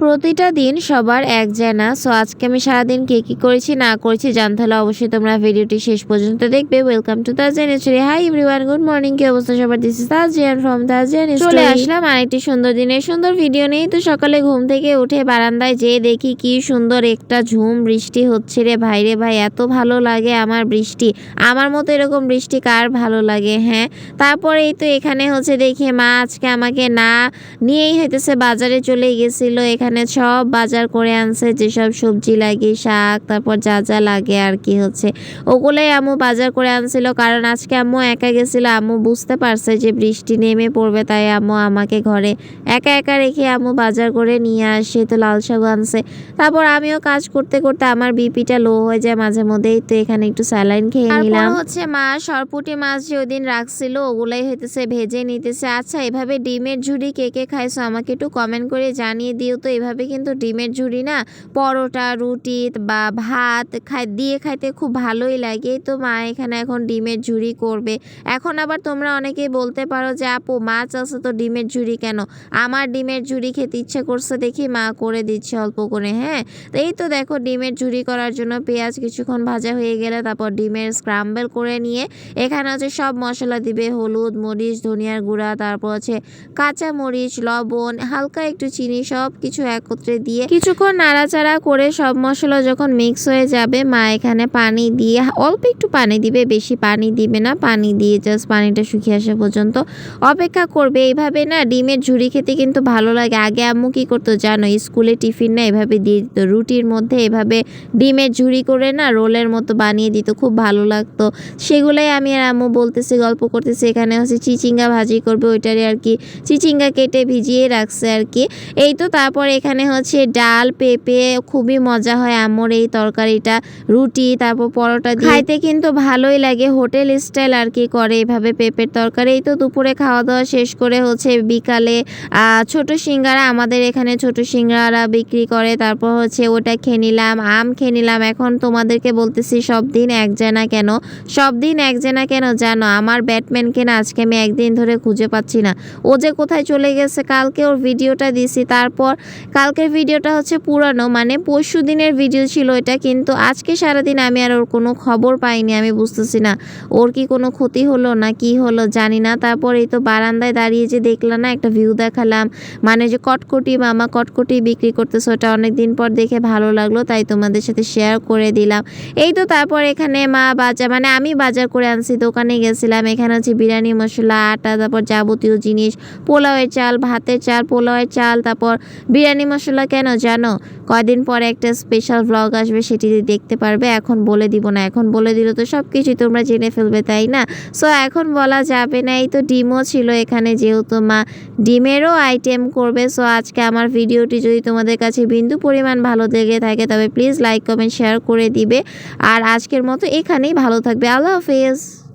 প্রতিটা দিন সবার এক যায় না। সো আজকে আমি সারাদিন কে কি করেছি না করেছি জানতে হলে অবশ্যই তোমরা ভিডিওটি শেষ পর্যন্ত দেখবে। Welcome to Tajian story hi everyone good morning কি অবস্থা সবার? This is Tajian from Tajian চলে আসলাম আরেকটি সুন্দর দিনের সুন্দর ভিডিও নেই তো সকালে ঘুম থেকে উঠে বারান্দায় যেয়ে দেখি কি সুন্দর একটা ঝুম বৃষ্টি হচ্ছে রে ভাই রে ভাই। এত ভালো লাগে আমার বৃষ্টি। আমার মতো এরকম বৃষ্টি কার ভালো লাগে হ্যাঁ? তারপরে এই তো এখানে হচ্ছে দেখি মা আজকে আমাকে না নিয়েই হইতেছে বাজারে চলে গেছিল। এখানে সব বাজার করে আনছে যেসব সবজি লাগে শাক তারপর যা যা লাগে আর কি হচ্ছে। ওগুলোই আম্মু বাজার করে আনছিল কারণ আজকে আম্মু একা গেছিল আম্মু বুঝতে পারছে যে বৃষ্টি নেমে পড়বে তাই আম্মু আমাকে ঘরে একা একা রেখে আম্মু বাজার করে নিয়ে আসে তো লাল শাক আনছে। তারপর আমিও কাজ করতে করতে আমার বিপিটা লো হয়ে যায় মাঝে মধ্যেই তো এখানে একটু স্যালাইন খেয়ে নিলাম। হচ্ছে মা সরপুটি মাছ যে ওদিন রাখছিল ওগুলাই হইতেছে ভেজে নিতেছে। আচ্ছা এভাবে ডিমের ঝুড়ি কে কে খাইছো আমাকে একটু কমেন্ট করে জানিয়ে দিও তো এভাবে কিন্তু ডিমের ঝুড়ি না, পরোটা, রুটি বা ভাত খাই, দিয়ে খাইতে খুব ভালোই লাগে। তো মা এখানে এখন ডিমের ঝুড়ি করবে। এখন আবার তোমরা অনেকেই বলতে পারো যে, আপু, মাছ আছে তো ডিমের ঝুড়ি কেন? আমার ডিমের ঝুড়ি খেতে ইচ্ছে করছে দেখি মা করে দিচ্ছে অল্প করে হ্যাঁ? তো এই তো দেখো ডিমের ঝুড়ি করার জন্য পেঁয়াজ কিছুক্ষণ ভাজা হয়ে গেলে তারপর ডিমের স্ক্রাম্বল করে নিয়ে, এখানে হচ্ছে সব মশলা দিবে, হলুদ, মরিচ, ধনিয়ার গুঁড়া, তারপর হচ্ছে কাঁচা মরিচ লবণ, হালকা একটু চিনি সব কিছু একত্রে দিয়ে কিছুক্ষণ নাড়াচাড়া করে সব মশলা যখন মিক্স হয়ে যাবে, মা এখানে পানি দিয়ে, অল্প একটু পানি দিবে, বেশি পানি দিবে না। পানি দিয়ে জাস্ট পানিটা শুকিয়ে আসা পর্যন্ত অপেক্ষা করবে। এইভাবে না ডিমের ঝুড়ি খেতে কিন্তু ভালো লাগে। আগে আম্মু কি করতো জানো, স্কুলে টিফিন না এভাবে দিয়ে দিত। রুটির মধ্যে এভাবে ডিমের ঝুড়ি করে না রোলের মতো বানিয়ে দিত, খুব ভালো লাগতো। সেগুলোই আমি আর আম্মু বলতেছি, গল্প করতেছি। এখানে হচ্ছে চিচিঙ্গা ভাজি করবে ওইটারই আর কি চিচিঙ্গা কেটে ভিজিয়ে রাখছে আর কি। এই তো তারপর এখানে হচ্ছে ডাল, পেঁপে, খুবই মজা হয় আমার এই তরকারিটা, রুটি, তারপর পরোটা দিয়ে। খাইতে কিন্তু ভালোই লাগে, হোটেল স্টাইল আর কি করে এভাবে পেঁপের তরকারি। এই তো দুপুরে খাওয়া দাওয়া শেষ করে হচ্ছে বিকালে ছোট সিঙ্গারা, আমাদের এখানে ছোট সিঙ্গারা বিক্রি করে, তারপর হচ্ছে ওটা খেয়ে নিলাম, আম খেয়ে নিলাম। এখন তোমাদেরকে বলতেছি, সব দিন এক জানা কেন? সব দিন এক জানা কেন জানো? আমার ব্যাটম্যানকে না আজকে আমি একদিন ধরে খুঁজে পাচ্ছি না। ও যে কোথায় চলে গেছে, কালকে ওর ভিডিওটা দিছি, তারপর কালকের ভিডিওটা হচ্ছে পুরানো মানে পরশু দিনের ভিডিও ছিল এটা, কিন্তু আজকে সারাদিন আমি আর ওর কোনো খবর পাইনি, আমি বুঝতেছি না। ওর কি কোনো ক্ষতি হলো না কি হলো জানি না, তারপর এই তো বারান্দায় দাঁড়িয়ে যে দেখলাম না, একটা ভিউ দেখালাম মানে যে কটকটি মামা কটকটি বিক্রি করতেছে, ওটা অনেক দিন পর দেখে ভালো লাগল, তাই তোমাদের সাথে শেয়ার করে দিলাম। এই তো তারপর এখানে মা বাজার মানে আমি বাজার করে আনছি, দোকানে গেছিলাম, এখানে হচ্ছে বিরিয়ানি, মশলা, আটা, তারপর যাবতীয় জিনিস, পোলাওয়ের চাল, ভাতের চাল, পোলাওয়ের চাল, তারপর বিরিয়ানি মশলা কেন জানো? কয়দিন পরে একটা স্পেশাল ব্লগ আসবে, সেটি দেখতে পারবে, এখন বলে দিব না, এখন বলে দিলে তো সব কিছুই তোমরা জেনে ফেলবে, তাই না? সো এখন বলা যাবে না, এই তো ডিমও ছিল এখানে, যেহেতু মা ডিমেরও আইটেম করবে সো আজকে আমার ভিডিওটি যদি তোমাদের কাছে বিন্দু পরিমাণ ভালো লেগে থাকে, তবে প্লিজ লাইক কমেন্ট শেয়ার করে দিবে, আর আজকের মতো এখানেই ভালো থাকবে, আল্লাহ হাফেজ।